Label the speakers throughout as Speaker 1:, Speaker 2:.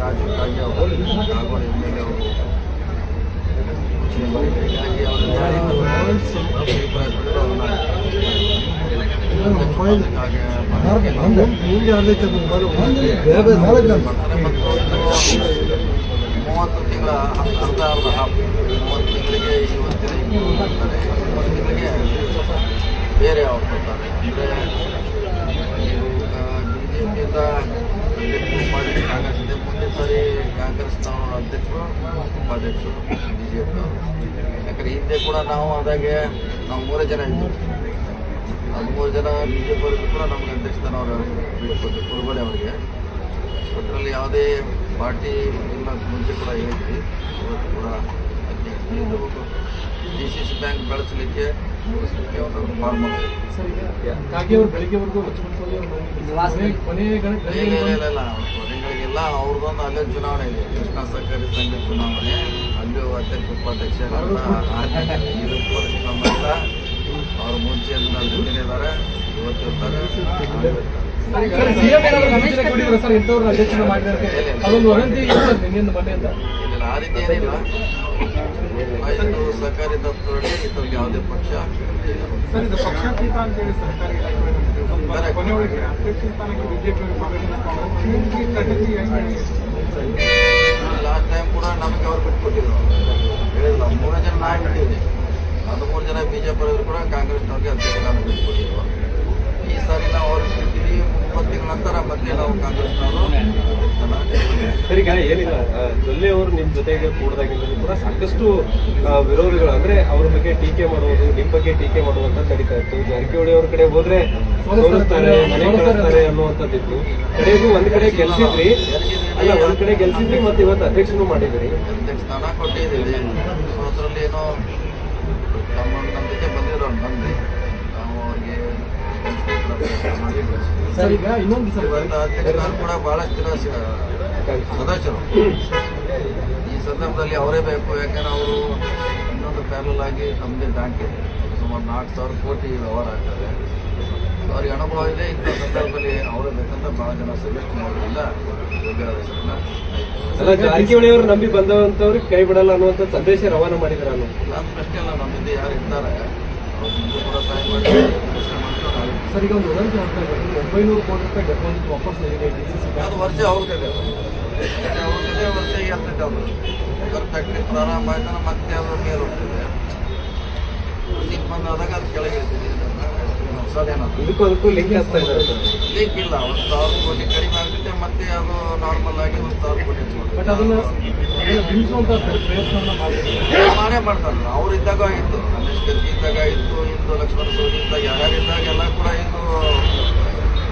Speaker 1: ಅಧ್ಯಕ್ಷರಾಗಿ ರಾಜೀವ್ ಕಾಗೆ ಅವರು ಹಾಗೂ ಎಂ ಎಲ್ ಎ ಅವರು ಹೀಗಾಗಿ ಅವರು ಅಭಿಪ್ರಾಯಪಟ್ಟು ಅವ್ರನ್ನ ಹಾಗೆ ಬರ್ತಾರೆ ಮತ್ತು ಮೂವತ್ತು ತಿಂಗಳ ಅರ್ಧ ಅರ್ಧ ಹಾಫ್ ಮೂವತ್ತು ತಿಂಗಳಿಗೆ ಇವತ್ತಿನ ಬರ್ತಾರೆ ಮೂವತ್ತು ತಿಂಗಳಿಗೆ ಬೇರೆ ಅವ್ರು ಕೊಡ್ತಾರೆ ಅಂದರೆ ಬಿ ಜೆ ಪಿಯಿಂದ ಅಧ್ಯಕ್ಷರು ಮಾಡಿ ಕಾಂಗ್ರೆಸ್ ಮುಂದಿನ ಸಾರಿ ಕಾಂಗ್ರೆಸ್ನ ಅಧ್ಯಕ್ಷರು ಉಪಾಧ್ಯಕ್ಷರು ಬಿ ಜೆ ಪಿ ಯಾಕಂದ್ರೆ ಹಿಂದೆ ಕೂಡ ನಾವು ಆದಾಗೆ ನಾವು ಮೂರೇ ಜನ ಇದ್ದೀವಿ ಹದಿಮೂರು ಜನ ಬಿ ಜೆ ಪಿ ಕೂಡ ನಮಗೆ ಅಧ್ಯಕ್ಷತನ ಅವರು ಬಿಟ್ಕೊಟ್ಟು ಕುರುಬಳೆ ಅವರಿಗೆ ಅದರಲ್ಲಿ ಯಾವುದೇ ಪಾರ್ಟಿ ಇಲ್ಲ ಮುಂಚೆ ಕೂಡ ಹೇಳಿದ್ವಿ ಇವತ್ತು ಕೂಡ ಅಧ್ಯಕ್ಷ ಡಿ ಸಿ ಸಿ ಬ್ಯಾಂಕ್ ಬೆಳೆಸಲಿಕ್ಕೆ ಇಲ್ಲ. ಕೊನೆಗಳಿಗೆಲ್ಲ ಅವ್ರದ್ದೊಂದು ಅಲ್ಲೇ ಚುನಾವಣೆ ಇದೆ. ಕೃಷ್ಣ ಸಹಕಾರಿ ಸಂಘ ಚುನಾವಣೆ ಅಲ್ಲಿ ಅಧ್ಯಕ್ಷ ಉಪಾಧ್ಯಕ್ಷ ಅವ್ರ ಮುಂಚೆ ಅವ್ರು ಮುಂಚೆಯಿಂದ ಜೊತೆಲಿದ್ದಾರೆ ಇವತ್ತು ಇರ್ತಾರೆ.
Speaker 2: ಸರ್, CM ಏನಾದ್ರು ಸೂಚನೆ ಕೊಟ್ಟಿದ್ರು ಸರ್ ಇಂಥವ್ರನ್ನ ಅಧ್ಯಕ್ಷರ ಮಾಡಿದ್ರೆ ಅದೊಂದು ವದಂತಿ ಇದೆ ಸರ್ ನಿನ್ನೆಯಿಂದ ಮೊನ್ನೆಯಿಂದ
Speaker 1: ಇಲ್ಲ. ಆ ರೀತಿ ಏನಿಲ್ಲ. ಇದು ಸರ್ಕಾರಿ ದಪ್ತರಲ್ಲಿ ಇದ್ರಲ್ಲಿ ಯಾವುದೇ ಪಕ್ಷ
Speaker 3: ಬಿಜೆಪಿ
Speaker 1: ಲಾಸ್ಟ್ ಟೈಮ್ ಕೂಡ ನಮಗೆ ಅವ್ರು ಬಿಟ್ಕೊಟ್ಟಿದ್ರು. ಹೇಳಿಲ್ಲ ಮೂರು ಜನ ಬಿಟ್ಟಿದ್ವಿ ಹದಿಮೂರು ಜನ ಬಿ ಜೆ ಪಿ ಕೂಡ ಕಾಂಗ್ರೆಸ್ನವ್ರಿಗೆ ಅಧ್ಯಕ್ಷ ಬಿಟ್ಕೊಟ್ಟಿದ್ರು. ಈ ಸಾರಿ ನಾವು ಅವ್ರಿಗೆ ಬಿಟ್ಟಿದ್ವಿ ತಿಂಗಳ ನಂತರ ಮತ್ತೆ ನಾವು ಕಾಂಗ್ರೆಸ್ನವರು.
Speaker 4: ಸರಿ ಏನಿಲ್ಲ ಜೊಲ್ಲೆ ಅವರು ನಿಮ್ ಜೊತೆಗೆ ಕೂಡದಾಗಿಂದಲೂ ಕೂಡ ಸಾಕಷ್ಟು ವಿರೋಧಿಗಳು. ಅಂದ್ರೆ ಅವ್ರ ಬಗ್ಗೆ ಟೀಕೆ ಮಾಡುವುದು ನಿಮ್ಮ ಬಗ್ಗೆ ಟೀಕೆ ಮಾಡುವಂತ ನಡೀತಾ ಇತ್ತು. ಜಾರಕಿಹೊಳಿ ಅವ್ರ ಕಡೆ ಹೋದ್ರೆ ಸೋಲಿಸ್ತಾರೆ ಮನೆ ಕಳಿಸ್ತಾರೆ ಅನ್ನುವಂಥದ್ದಿತ್ತು. ಕಡೆಗೂ ಒಂದ್ ಕಡೆ ಗೆಲ್ಸಿದ್ರಿ. ಅಲ್ಲ ಒಂದ್ ಕಡೆ ಗೆಲ್ಸಿದ್ರಿ ಮತ್ತೆ ಇವತ್ತು ಅಧ್ಯಕ್ಷನು ಮಾಡಿದ್ರಿ.
Speaker 1: ಸ್ಥಾನ ಕೊಟ್ಟಿದ್ದೀವಿ. ಸೊ ಅದರಲ್ಲಿ ಏನೋ ನಮ್ಮ ನಮ್ಮ ಜೊತೆ ಬಂದಿರೋ ಬಂದು
Speaker 2: ಸರ್ ಈಗ ಇನ್ನೊಂದು
Speaker 1: ಕೂಡ ಬಹಳಷ್ಟು ಸ- ಸದಸ್ಯರು ಈ ಸಂದರ್ಭದಲ್ಲಿ ಅವರೇ ಬೇಕು ಯಾಕಂದ್ರೆ ಅವರು ಇನ್ನೊಂದು ಪ್ಯಾರಲ್ ಆಗಿ ನಮ್ಮದೇ ಬ್ಯಾಂಕ್ ಇದೆ ಸುಮಾರು ನಾಲ್ಕು ಸಾವಿರ ಕೋಟಿ ವ್ಯವಹಾರ ಆಗ್ತದೆ. ಅವ್ರಿಗೆ ಅನುಭವ ಇದೆ ಇಂಥ ಸಂದರ್ಭದಲ್ಲಿ ಅವರೇ ಬೇಕಂತ ಬಹಳ ಜನ ಸಜೆಸ್ಟ್ ಮಾಡೋದಿಲ್ಲ ಯೋಗ್ಯರಾದ
Speaker 4: ಅಲ್ಲ ಜಾರಕಿಹೊಳಿ ಅವರು ನಂಬಿ ಬಂದವಂತವ್ರಿಗೆ ಕೈ ಬಿಡಲ್ಲ ಅನ್ನುವಂಥ ಸಂದೇಶ ರವಾನೆ ಮಾಡಿದ್ರು ನಾನು
Speaker 1: ನನ್ನ ಪ್ರಶ್ನೆ ಅಲ್ಲ ನಮ್ಮಿಂದ ಯಾರು ಇರ್ತಾರೆ? ಅವ್ರು ಕೂಡ ಸಹಾಯ ಮಾಡಿ
Speaker 2: ಸರ್ ಈಗ ಒಂದು ವದಂತಿ ಆಗ್ತಾ ಇದೆ ಒಂಬೈನೂರು ಕೋಟಿ ರೂಪಾಯಿ ಡೆಪಾಸಿಟ್ ವಾಪಸ್ ಬ್ಯಾಂಕ್.
Speaker 1: ಅದು ವರ್ಷ ಅವ್ರದ್ದಿದೆ ಅವ್ರದ್ದಿದೆ ವರ್ಷ ಎರ್ತಿದ್ದೆ ಅವರು ಶುಗರ್ ಫ್ಯಾಕ್ಟ್ರಿ ಪ್ರಾರಂಭ ಆಯ್ತಾನ ಮತ್ತೆ ಅದು ಮೇಲೆ ಹೋಗ್ತಿದೆ. ಲೀಕ್ ಬಂದಾದಾಗ ಅದು ಕೆಳಗೆ
Speaker 4: ಇದಕ್ಕೂ ಅದಕ್ಕೂ ಲಿಂಕ್ ಆಗ್ತಾ ಇದ್ದಾರೆ
Speaker 1: ಲೀಕ್ ಇಲ್ಲ. ಒಂದು ಸಾವಿರ ಕೋಟಿ ಕಡಿಮೆ ಆಗುತ್ತೆ ಮತ್ತೆ ಅದು ನಾರ್ಮಲ್ ಆಗಿ ಒಂದು ಸಾವಿರ ಕೋಟಿ
Speaker 2: ಬಟ್ ಅದನ್ನ ಅದನ್ನ ಬಿಡಿಸುವಂತ ಪ್ರಯತ್ನವನ್ನ ಮಾಡ್ತಿದ್ದಾರೆ
Speaker 1: ಮಾಡೇ ಮಾಡ್ತಾರಲ್ಲ ಅವ್ರು ಇದ್ದಾಗ ಇತ್ತು ರಮೇಶ್ ಗರ್ಗಿ ಇದ್ದಾಗ ಇತ್ತು ಇಂದು ಲಕ್ಷ್ಮಣ ಸವದಿ ಇದ್ದಾಗ ಯಾರ್ಯಾರಿದ್ದಾಗ ಎಲ್ಲ ಕೂಡ ಇದು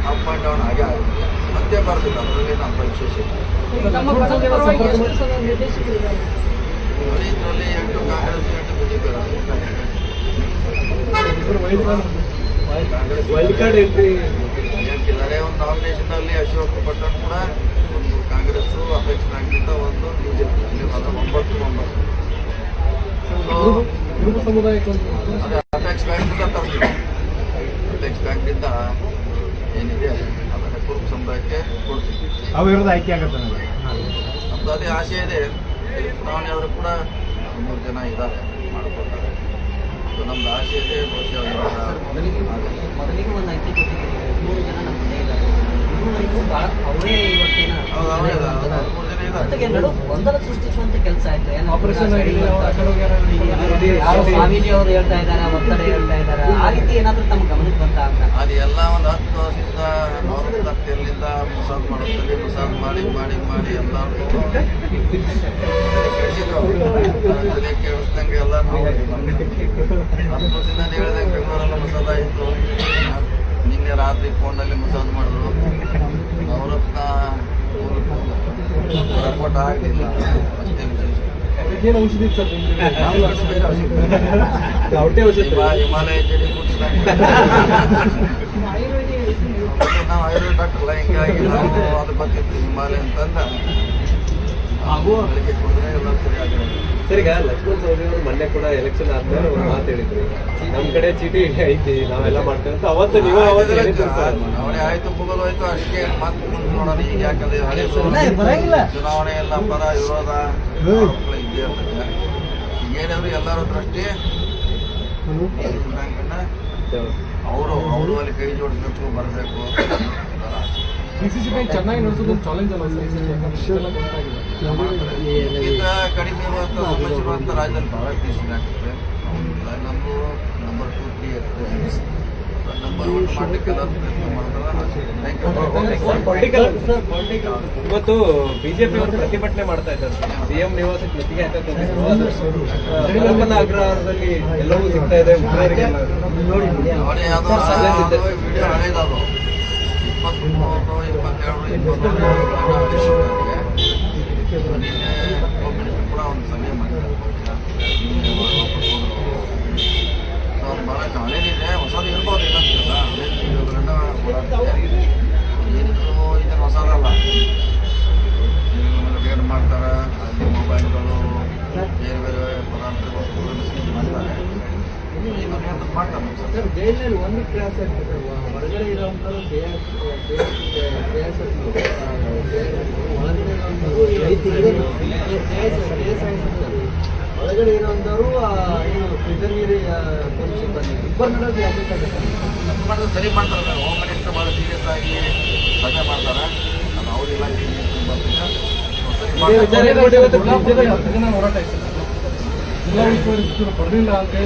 Speaker 1: ಅಪ್ ಆ್ಯಂಡ್ ಡೌನ್ ಆಗೇ ಆಗುತ್ತೆ. ಮತ್ತೆ ಬರ್ತಿಲ್ಲ ಅದರಲ್ಲಿ ನಮ್ಮ ವಿಶೇಷ ಇದರಲ್ಲಿ ಎಂಟು ಕಾಂಗ್ರೆಸ್ ಎಂಟು ಬಿಜೆಪಿ
Speaker 2: ಇಬ್ಬರು ವೈದ್ಯರು
Speaker 1: ಕಾಂಗ್ರೆಸ್
Speaker 4: ವೈಲ್ಡ್ ಕಾರ್ಡ್ ಎಂಟ್ರಿ
Speaker 1: ಎಂಟಿದ್ದಾರೆ ಒಂದು ನಾಮಿನೇಷನಲ್ಲಿ ಅಶೋಕ್ ಪಟ್ಟಣ್ ಕೂಡ ಒಂದು ಕಾಂಗ್ರೆಸ್ ಅಪೇಕ್ಷ ಬ್ಯಾಂಕ್ನಿಂದ ಒಂದು ಬಿಜೆಪಿ ಅದು ಒಂಬತ್ತು ಒಂಬತ್ತು
Speaker 2: ಕುರುಬ- ಕುರುಬ ಸಮುದಾಯಕ್ಕೆ
Speaker 1: ಅಪೆಕ್ಸ್ ಬ್ಯಾಂಕ್ನಿಂದ ತರ್ತೀವಿ. ಅಪೆಕ್ಸ್ ಬ್ಯಾಂಕ್ನಿಂದ ಏನಿದೆ ಅದನ್ನು ಕುರುಬ ಸಮುದಾಯಕ್ಕೆ ಕೊಡ್ತೀವಿ.
Speaker 3: ಅವಿರೋಧ ಆಯ್ಕೆ ಆಗುತ್ತೆ
Speaker 1: ನಮ್ದು ಅದೇ ಆಸೆ ಇದೆ. ಚುನಾವಣೆ ಆದರೂ ಕೂಡ ಮೂರು ಜನ ಇದ್ದಾರೆ ಮಾಡ್ಕೊತಾರೆ ಸೊ ನಮ್ದು ಆಸೆ ಇದೆ ಬಹುಶಃ
Speaker 5: ಮೊದಲಿಗೆ ಒಂದು ಅಂಕಿ ಮೂರು ಜನ ನಮ್ಮ ಮನೆ ಇದ್ದಾರೆ. ಅವರೇ ಇವತ್ತಿನ
Speaker 1: ಅವರೇ
Speaker 5: ಜೊತೆಗೆ ನಡು ಗೊಂದಲ ಸೃಷ್ಟಿಸುವಂತ ಕೆಲಸ ಆಯ್ತು. ಏನು
Speaker 2: ಆಪರೇಷನ್ ಆಗಿದೆ ಆ ಯಾರೋ
Speaker 5: ಸ್ವಾಮೀಜಿ ಅವರು ಹೇಳ್ತಾ ಇದ್ದಾರೆ ಒತ್ತಡ ಹೇಳ್ತಾ ಇದ್ದಾರೆ ಆ ರೀತಿ ಏನಾದ್ರೂ ತಮ್ಮ ಗಮನಕ್ಕೆ ಬಂತ ಅಂತ?
Speaker 1: ಅದು ಎಲ್ಲ ಒಂದು ಹತ್ತು ವರ್ಷದಿಂದ ನವರತ್ನ ಹತ್ತಿರಲಿಂದ ಪ್ರಸಾದ ಮಾಡುತ್ತಲ್ಲಿ ಪ್ರಸಾದ ಮಾಡಿ ಮಾಡಿ ಮಾಡಿ ಎಲ್ಲ ತಲೆ ಕೇಳಿಸ್ದಂಗೆ ಎಲ್ಲ ನಾವು ಹತ್ತು ವರ್ಷದಿಂದ ಹೇಳಿದಂಗೆ ಬೆಂಗಳೂರಲ್ಲಿ ಮುಸಾದ ಇತ್ತು ನಿನ್ನೆ ರಾತ್ರಿ ಫೋನಲ್ಲಿ ಮಸಾಜ್ ಮಾಡಿದ್ರು. ನವರತ್ನ ರಿಪೋರ್ಟ್ ಆಗಲಿಲ್ಲ ಅಷ್ಟೇ ವಿಶೇಷ
Speaker 2: ಏನು ಔಷಧಿ ಸರ್?
Speaker 1: ನಾವು ಔಷಧಿ ಹಿಮಾಲಯ ಜಡಿ ಆಯುರ್ವೇದ ಹಾಕಲ್ಲ ಹಿಂಗಾಗಿ ನಾವು ಅದು ಬಗ್ಗೆ ಹಿಮಾಲಯ ಅಂತಂದ ಬೆಳಿಗ್ಗೆ ಕುಡಿದ್ರೆ ಎಲ್ಲ ಸರಿಯಾಗಿದೆ
Speaker 4: ಸರ್ ಈಗ ಲಕ್ಷ್ಮಣ್ ಸವದಿ ಅವರು ಮೊನ್ನೆ ಕೂಡ ಎಲೆಕ್ಷನ್ ಆದ್ಮೇಲೆ ಒಂದು ಮಾತು ಹೇಳಿದ್ರು. ನಮ್ ಕಡೆ ಚೀಟಿ ಐತಿ ನಾವೆಲ್ಲ ಮಾಡ್ತೇವೆ ಅಂತ. ಅವತ್ತು ನೀವು ಅವತ್ತು ಹೇಳಿದ್ರು ಸರ್.
Speaker 1: ಚುನಾವಣೆ ಆಯ್ತು ಮುಗಿದು ಹೋಯ್ತು ಅಷ್ಟೇ ಮತ್ತೆ ಮುಂದೆ ನೋಡೋಣ ಈಗ ಯಾಕಂದ್ರೆ ಹಳೆ ಚುನಾವಣೆ ಎಲ್ಲ ಪರ ವಿರೋಧ. ಇದ್ದೇ ಇರ್ತದೆ ಏನಾದ್ರು ಎಲ್ಲರ ದೃಷ್ಟಿ? ಅವರು ಅವರು ಅಲ್ಲಿ ಕೈ ಜೋಡಿಸ್ಬೇಕು ಬರಬೇಕು.
Speaker 2: ಬಿಸಿಸಿ ಬ್ಯಾಂಕ್ ಚೆನ್ನಾಗಿ ನಡೆಸೋದು ಒಂದು ಚಾಲೆಂಜ್ ಅಲ್ಲ
Speaker 1: ಈಗ ಕಡಿಮೆ ಇರುವಂಥ ಸಮಸ್ಯೆ ಇರುವಂಥ ರಾಜ್ಯದಲ್ಲಿ ಭಾಳ ಟಿ ಆಗ್ತದೆ ನಮ್ಮದು ನಂಬರ್ ಟು ತ್ರೀ ಇರ್ತದೆ
Speaker 4: ಇವತ್ತು ಬಿಜೆಪಿ ಅವರು ಪ್ರತಿಭಟನೆ ಮಾಡ್ತಾ ಇದ್ದಾರೆ. ಸಿಎಂ ನಿವಾಸಕ್ಕೆ ಮೆತ್ತಿಗೆ ಹಾಕಕ್ಕೆ ಅಗ್ರಹಾರದಲ್ಲಿ ಎಲ್ಲವೂ ಸಿಗ್ತಾ ಇದೆ.
Speaker 1: ಇಪ್ಪತ್ತ್ಮೂರು ಇಪ್ಪತ್ತೆರಡು ಇಪ್ಪತ್ತೊಂದು ಒಬ್ಬನಿಗೆ ಕೂಡ ಒಂದು ಸಭೆ ಮಾಡಿದ್ದಾರೆ. ಸೊ ಭಾಳ ಹೊಸದು ಇರ್ಬೋದು ಏನಂತಿಲ್ಲ ವಿಡಿಯೋಗಳನ್ನ ಓಡಾಡ್ತಿದೆ ಸರ್
Speaker 5: ಒಂದು ಕ್ಲಾಸ್ ಹೊರಗಡೆ ಇರೋವಂಥವ್ರು ಒಳಗಡೆ ಇರೋವಂಥವ್ರು ಏನು ಪ್ರಿಸನ್ಗೆ ಪೊಲೀಸ್ ಸಿಬ್ಬಂದಿ. ಇಬ್ಬರು ನಡುವೆ ಅಡ್ಜಸ್ಟ್ ಆಗುತ್ತೆ
Speaker 1: ಸರಿ? ಮಾಡ್ತಾರೆ ಹೋಮ್ ಮಿನಿಸ್ಟರ್ ಭಾಳ ಸೀರಿಯಸ್ ಆಗಿ ಸಭೆ ಮಾಡ್ತಾರೆ. ನಾವು ಅವರಿಲ್ಲ ಸರಿ
Speaker 2: ಜನ ಹೋರಾಟ ಇತ್ತು ಸರ್. ಜಿಲ್ಲಾ ಉಸ್ತುವಾರಿ ಸಚಿವರು ಬರಲಿಲ್ಲ ಮಾಡಿದ್ರು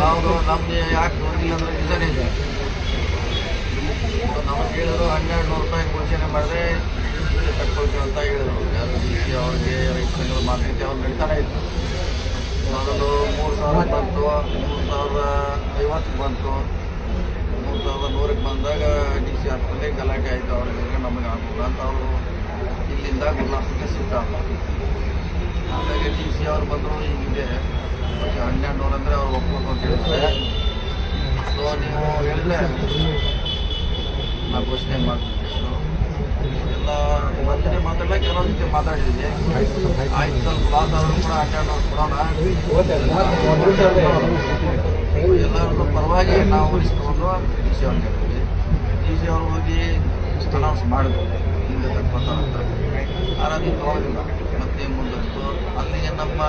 Speaker 1: ನಾವು ನಮಗೆ ಯಾಕೆ ಬಂದಿಲ್ಲ ಅಂದ್ರೆ ನಿಜನೇ ಇದೆ. ನಾವು ಕೇಳಿದ್ರು ಹನ್ನೆರಡು ನೂರು ರೂಪಾಯಿ ಘೋಷಣೆ ಮಾಡಿದ್ರೆ ಕಟ್ಕೊಳ್ತೀವಿ ಅಂತ ಹೇಳಿದ್ರು. ಯಾರು ಡಿ ಸಿ ಅವ್ರಿಗೆ ರೈತ ಸಂಘದ ಮಾತುಕತೆ ಅವ್ರು ನಡೀತಾನೆ ಇತ್ತು ಮೊದಲು ಮೂರು ಸಾವಿರ ಬಂತು ಮೂರು ಸಾವಿರದ ಐವತ್ತು ಬಂತು. ಮೂರು ಸಾವಿರದ ನೂರಕ್ಕೆ ಬಂದಾಗ ಡಿ ಸಿ ಹಾಕ್ಕೊಂಡೆ ಗಲಾಟೆ ಆಯಿತು. ಅವ್ರಿಗೆ ನಮಗೆ ಹಾಕಿಲ್ಲ ಅಂತ ಅವರು ಇಲ್ಲಿಂದ ಶಿಫ್ಟ್ ಆಗ್ತಾರೆ ಹಾಗಾಗಿ ಡಿ ಸಿ ಅವ್ರು ಬಂದರು ಹೀಗಿದೆ ಮತ್ತೆ ಹನ್ನೆರಡು ನೂರು ಅಂದರೆ ಅವ್ರು ಒಪ್ಕೊಂಡು ಅಂತ ಹೇಳ್ತಾರೆ ಸೊ ನೀವು ಹೇಳಿದ್ರೆ ನಾವು ಘೋಷಣೆ ಮಾಡ್ತೀವಿ ಎಲ್ಲ ಇವತ್ತಿನ ಮಾತಾಡಲ್ಲ ಕೆಲವೊಂದು ಜೊತೆ ಮಾತಾಡಿದ್ದೀನಿ ಆಯ್ತು ಸ್ವಲ್ಪ ಲಾಸ್ ಆದರೂ ಕೂಡ ಹನ್ನೆರಡು ನೂರು ಕೊಡೋಣ. ಎಲ್ಲರೂ ಪರವಾಗಿ ನಾವು ಉಳಿಸ್ಕೊಂಡು ಡಿ ಸಿ ಅವ್ರಿಗೆ ಹೇಳ್ತೀವಿ ಡಿ ಸಿ ಅವ್ರು ಹೋಗಿ ಅನೌನ್ಸ್ ಮಾಡಿದ್ರು. ಹಿಂದೆ ತಕ್ಕೊತಾರಂತ ಆರಾಧನೆ ತಗೋದಿಲ್ಲ ಮತ್ತೆ ಮುಂದುವರಿತು ಅಲ್ಲಿಗೆ ನಮ್ಮ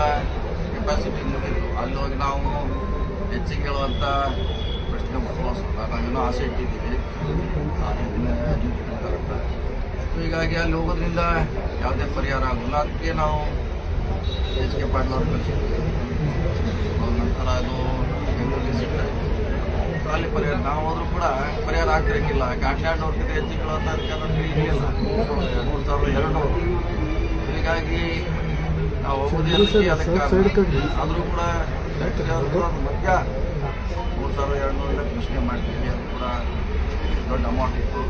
Speaker 1: ಕೆಪಾಸಿಟಿ ಮುಗಿದು ಅಲ್ಲಿ ಹೋಗಿ ನಾವು ಹೆಚ್ಚಿಗೆ ಹೇಳುವಂಥ ಪ್ರಶ್ನೆ ಉದ್ಭವಿಸಲ್ಲ ನಾವೇನೋ ಆಸೆ ಇಟ್ಟಿದ್ದೀವಿ. ಹೀಗಾಗಿ ಅಲ್ಲಿ ಹೋಗೋದ್ರಿಂದ ಯಾವುದೇ ಪರಿಹಾರ ಆಗೋಲ್ಲ. ಅದಕ್ಕೆ ನಾವು ಎಚ್ ಕೆ ಪಾಟೀಲ್ ಅವ್ರು ಕಳಿಸಿದ್ವಿ ಅವ್ರ ನಂತರ ಅದು ಬೆಂಗಳೂರಿಗೆ ಆಯಿತು ಅಲ್ಲಿ ಪರಿಹಾರ ನಾವು ಹೋದರೂ ಕೂಡ ಪರಿಹಾರ ಆಗ್ತಿರಕ್ಕಿಲ್ಲ ಹನ್ನೆರಡು ಕಡೆ ಹೆಚ್ಚಿಗೆ ಹೇಳುವಂಥ ಅದಕ್ಕೆ ಅದನ್ನು ಇರಲಿಲ್ಲ ಮೂರು ಸಾವಿರದ ಎರಡು. ಹೀಗಾಗಿ ನಾವು ಅದಕ್ಕೆ ಅದಕ್ಕೆ ಆದರೂ ಕೂಡ ಮಧ್ಯ ಮೂರು ಸಾವಿರ ಎರಡು ನೂರ ಪ್ರಶ್ನೆ ಮಾಡ್ತೀವಿ. ಅದು ಕೂಡ ದೊಡ್ಡ ಅಮೌಂಟ್ ಇತ್ತು.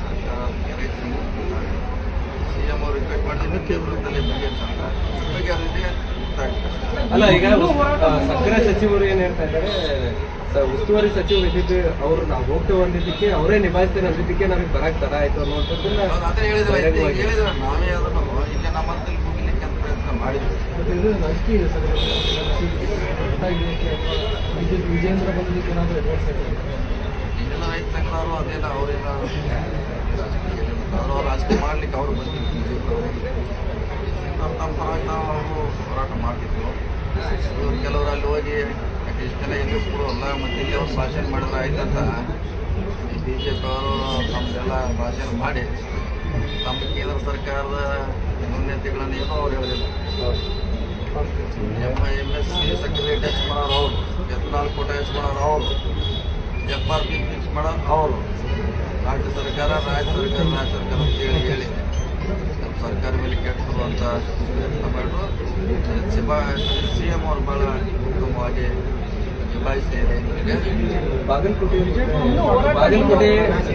Speaker 1: ಸರ್ಕಾರ ಅದಕ್ಕೆ ಸಿ ಎಂ ಅವರು ರಿಕ್ವೆಸ್ಟ್ ಮಾಡಿದ್ರೆ ಕೇಂದ್ರದಲ್ಲಿ ಬಗೆಹರಿಸಂತ ಬಗೆಹರಿದೆ ಗೊತ್ತಾಗ್ತದೆ.
Speaker 4: ಅಲ್ಲ ಈಗ ಸಕ್ಕರೆ ಸಚಿವರು ಏನ್ ಹೇಳ್ತಾ ಇದ್ದಾರೆ? ಸ- ಉಸ್ತುವಾರಿ ಸಚಿವರು ಇದ್ದಿದ್ದು ಅವ್ರು ನಾವು ಹೋಗ್ತೇವೆ ಅಂದಿದ್ದಕ್ಕೆ ಅವರೇ ನಿಭಾಯಿಸ್ತೇನೆ ಅಂದಿದ್ದಕ್ಕೆ ನಮಗೆ ಬರಕ್ ತರ ಆಯ್ತು ಅನ್ನುವಂಥದ್ದನ್ನ
Speaker 1: ಹೌದು, ಅದೇ ಹೇಳಿದ್ರೆ.
Speaker 4: ಬಹಿರಂಗವಾಗಿ
Speaker 1: ಹೇಳಿದ್ರೆ. ನಾವೇ ಅದನ್ನು ಈಗ ನಮ್ಮ ಹಂತದಲ್ಲಿ ಮುಗಿಲಿಕ್ಕೆ ಅಂತ ಪ್ರಯತ್ನ ಮಾಡಿದ್ವಿ
Speaker 2: ಮತ್ತೆ ಇದು ರಾಜಕೀಯ ಇದೆ ಸರ್. ವಿದ್ಯುತ್ ವಿಜೇಂದ್ರ ಬಂದಿದ್ದಕ್ಕೆ ಏನಾದರೂ
Speaker 1: ಈಗೆಲ್ಲ ರೈತ ಸಂಘದವರು ಅದೇನ ಅವರೆಲ್ಲ ಅವರು ರಾಜಕೀಯ ಮಾಡ್ಲಿಕ್ಕೆ ಅವರು ನಮ್ಮ ತಮ್ಮ ಪರವಾಗಿ ನಾವು ಅವರು ಹೋರಾಟ ಮಾಡ್ತಿದ್ವು ಇವ್ರು ಕೆಲವರು ಅಲ್ಲಿ ಹೋಗಿ ಇಷ್ಟೆಲ್ಲ ಎಲ್ಲಿ ಕೊಡೋಲ್ಲ ಮತ್ತೆ ಇಲ್ಲಿ ಅವ್ರು ಭಾಷಣ ಮಾಡಿದ್ರೆ ಆಯ್ತಂತ. ಈ ಬಿ ಜೆ ಪಿ ಅವರು ತಮ್ಮದೆಲ್ಲ ಭಾಷಣ ಮಾಡಿ. ತಮ್ಮ ಕೇಂದ್ರ ಸರ್ಕಾರದ ನ್ಯೂನ್ಯತೆಗಳನ್ನು ಅವ್ರು ಅವ್ರು ಹೇಳೋದಿಲ್ಲ ಐ ಎಂ ಎಸ್ ಸಿ ಸಕ್ಕರೆ ಟ್ಯಾಕ್ಸ್ ಮಾಡೋರು ಅವರು ಎತ್ನಾಲ್ ಕೋಟ ಮಾಡೋರು ಅವರು ಆರ್ ಅವರು ರಾಜ್ಯ ಸರ್ಕಾರ ರಾಜ್ಯ ಸರ್ಕಾರ ಸರ್ಕಾರ ಅಂತ ಹೇಳಿ ಹೇಳಿ ನಮ್ಮ ಸರ್ಕಾರ ಮೇಲೆ ಕೆಟ್ಟದು ಅಂತ ಸಿ ಎಂ ಅವರು ಭಾಳ
Speaker 4: ಬಾಗಲಕೋಟೆ ಬಾಗಲಕೋಟೆ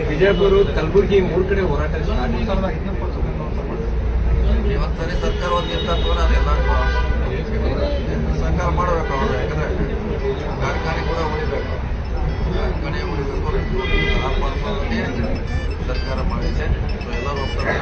Speaker 4: ವಿಜಯಪುರ ಕಲಬುರಗಿ ಮೂರು ಕಡೆ ಹೋರಾಟ ಸ್ಟಾರ್ಟ್
Speaker 1: ಇವತ್ತು ಸರಿ ಸರ್ಕಾರ ಒಂದು ನಿರ್ಧಾರ ತಗೊಂಡ್ರೆ ಅದೆಲ್ಲ ಸರ್ಕಾರ ಮಾಡಬೇಕು ಅವರು ಯಾಕಂದರೆ ಕಾರ್ಖಾನೆ ಕೂಡ ಉಳಿಬೇಕು. ಕಾರ್ಖಾನೆ ಉಳಿಬೇಕು. ಸರ್ಕಾರ ಮಾಡಿದೆ. ಎಲ್ಲರೂ ಒಪ್ತಾರೆ